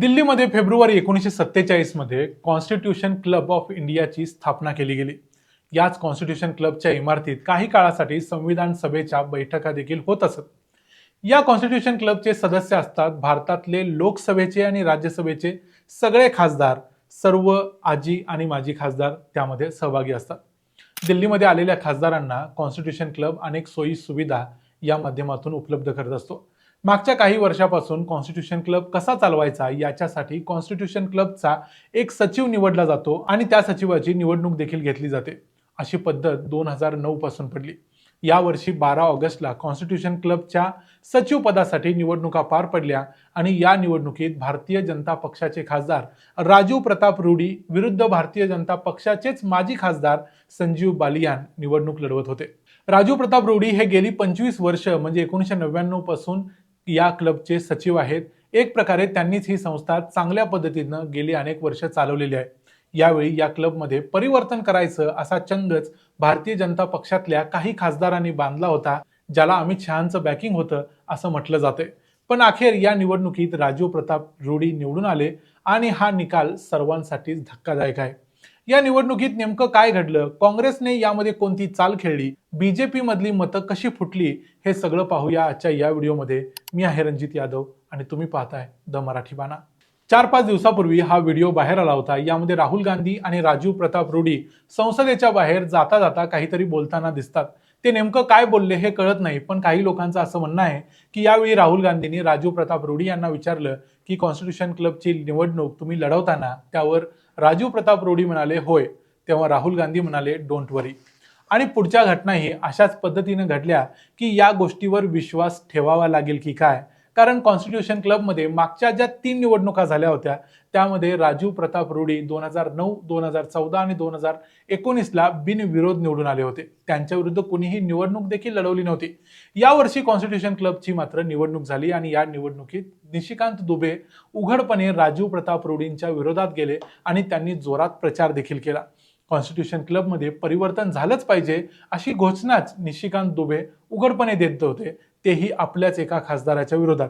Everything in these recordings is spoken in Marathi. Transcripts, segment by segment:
दिल्लीमध्ये फेब्रुवारी एकोणीसशे सत्तेचाळीसमध्ये कॉन्स्टिट्यूशन क्लब ऑफ इंडियाची स्थापना केली गेली. याच कॉन्स्टिट्यूशन क्लबच्या इमारतीत काही काळासाठी संविधान सभेच्या बैठका देखील होत असत. या कॉन्स्टिट्यूशन क्लबचे सदस्य असतात भारतातले लोकसभेचे आणि राज्यसभेचे सगळे खासदार सर्व आजी आणि माजी खासदार त्यामध्ये सहभागी असतात. दिल्लीमध्ये आलेल्या खासदारांना कॉन्स्टिट्यूशन क्लब अनेक सोयी सुविधा या माध्यमातून उपलब्ध करत असतो. मागच्या काही वर्षापासून कॉन्स्टिट्यूशन क्लब कसा चालवायचा याच्यासाठी कॉन्स्टिट्यूशन क्लबचा एक सचिव निवडला जातो आणि त्या सचिवाची निवडणूक देखील घेतली जाते. अशी पद्धत दोन हजार नऊ पासून पडली. यावर्षी बारा ऑगस्टला कॉन्स्टिट्यूशन क्लबच्या सचिव पदासाठी निवडणुका पार पडल्या आणि या निवडणुकीत भारतीय जनता पक्षाचे खासदार राजीव प्रताप रूडी विरुद्ध भारतीय जनता पक्षाचेच माजी खासदार संजीव बालियान निवडणूक लढवत होते. राजू प्रताप रूडी हे गेली पंचवीस वर्ष म्हणजे एकोणीसशे नव्याण्णवपासून या क्लबचे सचिव आहेत. एक प्रकारे त्यांनीच ही संस्था चांगल्या पद्धतीनं गेली अनेक वर्ष चालवलेली आहे. यावेळी या क्लबमध्ये परिवर्तन करायचं असा चंगच भारतीय जनता पक्षातल्या काही खासदारांनी बांधला होता ज्याला अमित शहांचं बॅकिंग होतं असं म्हटलं जातंय. पण अखेर या निवडणुकीत राजीव प्रताप रूढी निवडून आले आणि हा निकाल सर्वांसाठीच धक्कादायक आहे. या निवडणुकीत नेमकं काय घडलं? काँग्रेसने यामध्ये कोणती चाल खेळली? बीजेपी मधली मतं कशी फुटली? हे सगळं पाहूया आजच्या या व्हिडिओमध्ये. मी आहे रणजित यादव आणि तुम्ही पाहताय द मराठी बाणा. चार पाच दिवसापूर्वी हा व्हिडिओ बाहेर आला होता. यामध्ये राहुल गांधी आणि राजीव प्रताप रूडी संसदेच्या बाहेर जाता जाता काहीतरी बोलताना दिसतात. ते नेमकं काय बोलले हे कळत नाही पण काही लोकांचं असं म्हणणं आहे की यावेळी राहुल गांधींनी राजीव प्रताप रूडी यांना विचारलं की कॉन्स्टिट्यूशन क्लबची निवडणूक तुम्ही लढवताना त्यावर राजीव प्रताप रूडी म्हणाले होय. तेव्हा राहुल गांधी म्हणाले डोंट वरी आणि पुढच्या घटनाही अशाच पद्धतीनं घडल्या की या गोष्टीवर विश्वास ठेवावा लागेल की काय? कारण कॉन्स्टिट्यूशन क्लबमध्ये मागच्या ज्या तीन निवडणुका झाल्या होत्या त्यामध्ये राजीव प्रताप रूढी दोन हजार नऊ दोन हजार चौदा आणि दोन हजार एकोणीसला बिनविरोध निवडून आले होते. त्यांच्या विरुद्ध कुणीही निवडणूक देखील लढवली नव्हती. यावर्षी कॉन्स्टिट्युशन क्लबची मात्र निवडणूक झाली आणि या निवडणुकीत निशिकांत दुबे उघडपणे राजीव प्रताप रूढींच्या विरोधात गेले आणि त्यांनी जोरात प्रचार देखील केला. कॉन्स्टिट्यूशन क्लबमध्ये परिवर्तन झालंच पाहिजे अशी घोषणाच निशिकांत दुबे उघडपणे देत होते. तेही आपल्याच एका खासदाराच्या विरोधात.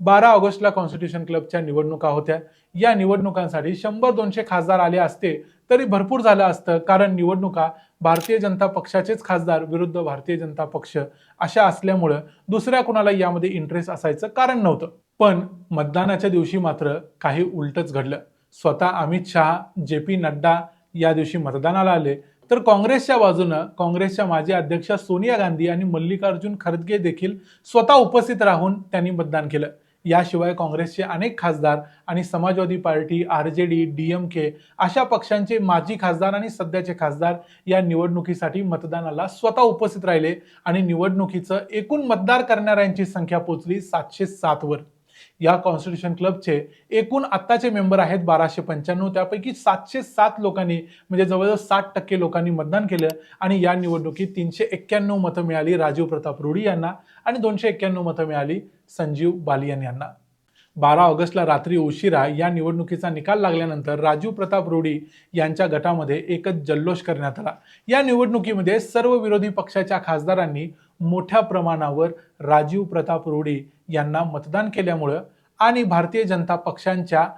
बारा ऑगस्टला कॉन्स्टिट्यूशन क्लबच्या निवडणुका होत्या. या निवडणुकांसाठी शंभर दोनशे खासदार आले असते तरी भरपूर झालं असतं कारण निवडणुका भारतीय जनता पक्षाचेच खासदार विरुद्ध भारतीय जनता पक्ष अशा असल्यामुळं दुसऱ्या कुणाला यामध्ये इंटरेस्ट असायचं कारण नव्हतं. पण मतदानाच्या दिवशी मात्र काही उलटच घडलं. स्वतः अमित शहा जे पी नड्डा या दिवशी मतदानाला आले. तर काँग्रेसच्या बाजूनं काँग्रेसच्या माजी अध्यक्षा सोनिया गांधी आणि मल्लिकार्जुन खरगे देखील स्वतः उपस्थित राहून त्यांनी मतदान केलं. याशिवाय काँग्रेसचे अनेक खासदार आणि Samajwadi party R J D D M K अशा पक्षांचे माजी खासदार आणि सध्याचे खासदार या निवडणुकीसाठी मतदानाला स्वतः उपस्थित राहिले आणि निवडणुकीचं एकूण मतदार करणाऱ्यांची संख्या पोचली सातशे सातवर या कॉन्स्टिट्युशन क्लबचे एकूण आत्ताचे मेंबर आहेत बाराशे पंच्याण्णव. त्यापैकी सातशे सात लोकांनी म्हणजे जवळजवळ साठ टक्के लोकांनी मतदान केलं आणि या निवडणुकीत तीनशे एक्क्याण्णव मतं मिळाली राजीव प्रताप रूडी यांना आणि दोनशे एक्क्याण्णव मतं मिळाली संजीव बालियन यांना. बारा ऑगस्टला रात्री उशिरा या निवडणुकीचा निकाल लागल्यानंतर राजीव प्रताप रूडी यांच्या गटामध्ये एकच जल्लोष करण्यात आला. या निवडणुकीमध्ये सर्व विरोधी पक्षाच्या खासदारांनी मोठ्या प्रमाणावर राजीव प्रताप रूढी यांना मतदान केल्यामुळं आणि भारतीय जनता पक्षांच्या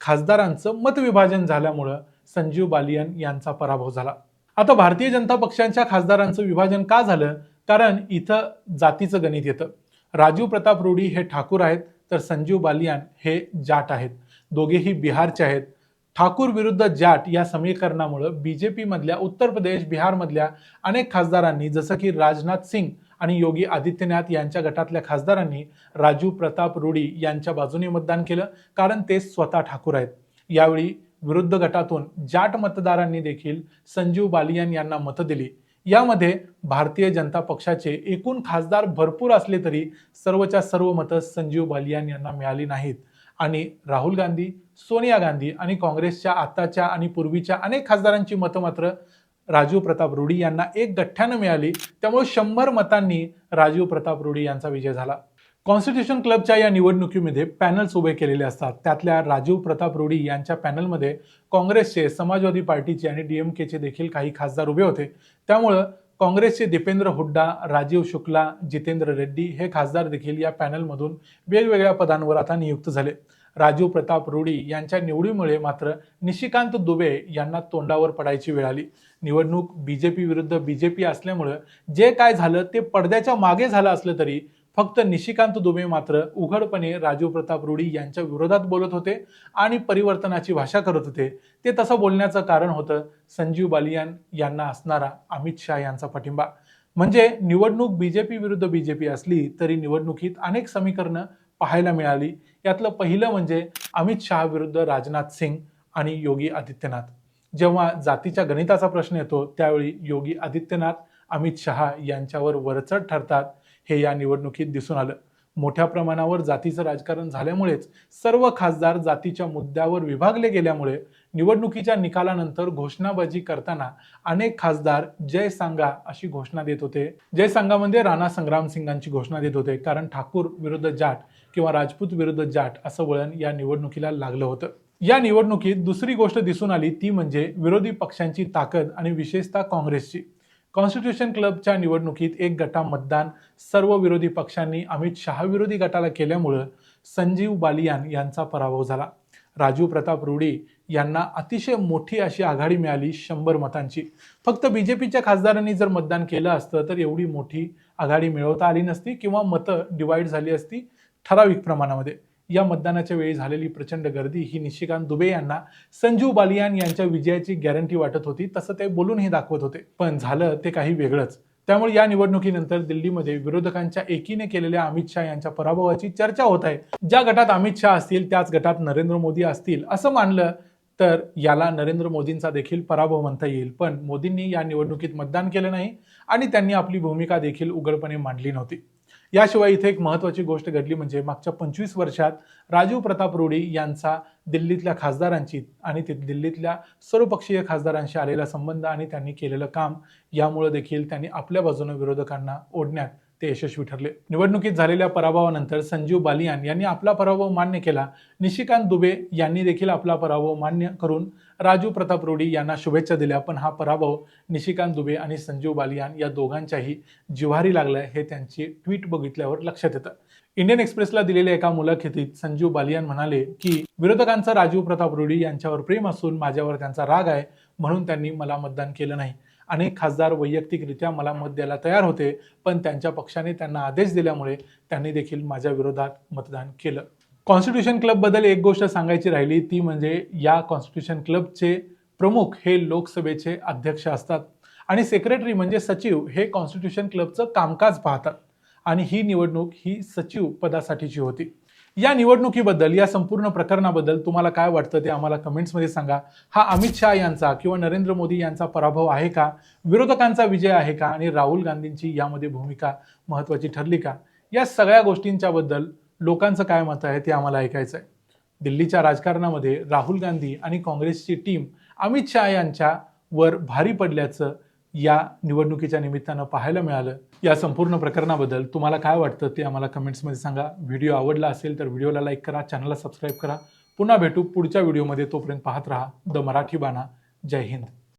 खासदारांचं मतविभाजन झाल्यामुळं संजीव बालियन यांचा पराभव झाला. आता भारतीय जनता पक्षांच्या खासदारांचं विभाजन का झालं? कारण इथं जातीचं गणित येतं. राजीव प्रताप रूढी हे ठाकूर आहेत तर संजीव बालियान हे जाट आहेत. दोघेही बिहारचे आहेत. ठाकूर विरुद्ध जाट या समीकरणामुळं बीजेपी मधल्या उत्तर प्रदेश बिहारमधल्या अनेक खासदारांनी जसं की राजनाथ सिंग आणि योगी आदित्यनाथ यांच्या गटातल्या खासदारांनी राजू प्रताप रूडी यांच्या बाजूने मतदान केलं कारण ते स्वतः ठाकूर आहेत. यावेळी विरुद्ध गटातून जाट मतदारांनी देखील संजीव बालियान यांना मतं दिली. यामध्ये भारतीय जनता पक्षाचे एकूण खासदार भरपूर असले तरी सर्वच्या सर्व मतं संजीव बालियान यांना मिळाली नाहीत. आणि राहुल गांधी सोनिया गांधी आणि काँग्रेसच्या आत्ताच्या आणि पूर्वीच्या अनेक खासदारांची मतं मात्र राजीव प्रताप रूढी यांना एक गठ्ठ्यानं मिळाली. त्यामुळे शंभर मतांनी राजीव प्रताप रूढी यांचा विजय झाला. कॉन्स्टिट्यूशन क्लबच्या या निवडणुकीमध्ये पॅनल्स उभे केलेले असतात. त्यातल्या राजीव प्रताप रूढी यांच्या पॅनलमध्ये काँग्रेसचे समाजवादी पार्टीचे आणि डीएमकेचे देखील काही खासदार उभे होते. त्यामुळं काँग्रेसचे दीपेंद्र हुड्डा राजीव शुक्ला जितेंद्र रेड्डी हे खासदार देखील या पॅनलमधून वेगवेगळ्या पदांवर आता नियुक्त झाले. राजीव प्रताप रुडी यांच्या निवडीमुळे मात्र निशिकांत दुबे यांना तोंडावर पडायची वेळ आली. निवडणूक बीजेपी विरुद्ध बीजेपी असल्यामुळं जे काय झालं ते पडद्याच्या मागे झालं असलं तरी फक्त निशिकांत दुबे मात्र उघडपणे राजू प्रताप रुडी यांच्या विरोधात बोलत होते आणि परिवर्तनाची भाषा करत होते. ते तसं बोलण्याचं कारण होतं संजीव बालियान यांना असणारा अमित शहा यांचा पाठिंबा. म्हणजे निवडणूक बीजेपी विरुद्ध बीजेपी असली तरी निवडणुकीत अनेक समीकरणं पाहायला मिळाली. यातलं पहिलं म्हणजे अमित शहा विरुद्ध राजनाथ सिंग आणि योगी आदित्यनाथ. जेव्हा जातीच्या गणिताचा प्रश्न येतो त्यावेळी योगी आदित्यनाथ अमित शहा यांच्यावर वरचढ ठरतात. हे या निवडणुकीत दिसून आलं. मोठ्या प्रमाणावर जातीचं राजकारण झाल्यामुळेच सर्व खासदार जातीच्या मुद्द्यावर विभागले गेल्यामुळे निवडणुकीच्या निकालानंतर घोषणाबाजी करताना अनेक खासदार जय सांगा अशी घोषणा देत होते. जय सांगामध्ये म्हणजे राणा संग्राम सिंगांची घोषणा देत होते कारण ठाकूर विरुद्ध जाट किंवा राजपूत विरुद्ध जाट असं वळण या निवडणुकीला लागलं होतं. या निवडणुकीत दुसरी गोष्ट दिसून आली ती म्हणजे विरोधी पक्षांची ताकद आणि विशेषतः काँग्रेसची. कॉन्स्टिट्यूशन क्लबच्या निवडणुकीत एक गटा मतदान सर्व विरोधी पक्षांनी अमित शहा विरोधी गटाला केल्यामुळं संजीव बालियान यांचा पराभव झाला. राजू प्रताप रुडी यांना अतिशय मोठी अशी आघाडी मिळाली शंभर मतांची. फक्त बीजेपीच्या खासदारांनी जर मतदान केलं असतं तर एवढी मोठी आघाडी मिळवता आली नसती किंवा मतं डिवाईड झाली असती ठराविक प्रमाणामध्ये. या मतदानाच्या वेळी झालेली प्रचंड गर्दी ही निशिकांत दुबे यांना संजीव बालियान यांच्या विजयाची गॅरंटी वाटत होती. तसं ते बोलूनही दाखवत होते. पण झालं ते काही वेगळंच. त्यामुळे या निवडणुकीनंतर दिल्लीमध्ये विरोधकांच्या एकीने केलेल्या अमित शहा यांच्या पराभवाची चर्चा होत आहे. ज्या गटात अमित शहा असतील त्याच गटात नरेंद्र मोदी असतील असं मानलं तर याला नरेंद्र मोदींचा देखील पराभव म्हणता येईल. पण मोदींनी या निवडणुकीत मतदान केलं नाही आणि त्यांनी आपली भूमिका देखील उघडपणे मांडली नव्हती. याशिवाय इथे एक महत्वाची गोष्ट घडली म्हणजे मागच्या पंचवीस वर्षात राजीव प्रताप रुडी यांचा दिल्लीतल्या खासदारांची आणि ते दिल्लीतल्या सर्वपक्षीय खासदारांशी आलेला संबंध आणि त्यांनी केलेलं काम यामुळे देखील त्यांनी आपल्या बाजूने विरोधकांना ओढण्यात ते यशस्वी ठरले. निवडणुकीत झालेल्या पराभवानंतर संजीव बालियान यांनी आपला पराभव मान्य केला. निशिकांत दुबे यांनी देखील आपला पराभव मान्य करून राजू प्रताप रुडी यांना शुभेच्छा दिल्या. पण हा पराभव निशिकांत दुबे आणि संजीव बालियान या दोघांच्याही जिव्हारी लागलाय हे त्यांची ट्विट बघितल्यावर लक्षात येतं. इंडियन एक्सप्रेसला दिलेल्या एका मुलाखतीत संजीव बालियान म्हणाले की विरोधकांचा राजीव प्रताप रुडी यांच्यावर प्रेम असून माझ्यावर त्यांचा राग आहे म्हणून त्यांनी मला मतदान केलं नाही. अनेक खासदार वैयक्तिकरित्या मला मत द्यायला तयार होते पण त्यांच्या पक्षाने त्यांना आदेश दिल्यामुळे त्यांनी देखील माझ्या विरोधात मतदान केलं. कॉन्स्टिट्यूशन क्लबबद्दल एक गोष्ट सांगायची राहिली ती म्हणजे या कॉन्स्टिट्यूशन क्लबचे प्रमुख हे लोकसभेचे अध्यक्ष असतात आणि सेक्रेटरी म्हणजे सचिव हे कॉन्स्टिट्यूशन क्लबचं कामकाज पाहतात आणि ही निवडणूक ही सचिव पदासाठीची होती. या निवडणुकीबद्दल या संपूर्ण प्रकरणाबद्दल तुम्हाला काय वाटतं ते आम्हाला कमेंट्समध्ये सांगा. हा अमित शहा यांचा किंवा नरेंद्र मोदी यांचा पराभव आहे का? विरोधकांचा विजय आहे का? आणि राहुल गांधींची यामध्ये भूमिका महत्त्वाची ठरली का? या सगळ्या गोष्टींच्याबद्दल लोकांचं काय मत आहे ते आम्हाला ऐकायचं आहे. दिल्लीच्या राजकारणामध्ये राहुल गांधी आणि काँग्रेसची टीम अमित शहा यांच्या वर भारी पडल्याचं या निवडणुकीच्या निमित्तानं पाहायला मिळालं. या संपूर्ण प्रकरणाबद्दल तुम्हाला काय वाटतं ते आम्हाला कमेंट्समध्ये सांगा. व्हिडिओ आवडला असेल तर व्हिडिओला लाईक करा चॅनलला सबस्क्राईब करा. पुन्हा भेटू पुढच्या व्हिडिओमध्ये. तोपर्यंत पाहत राहा द मराठी बाणा. जय हिंद.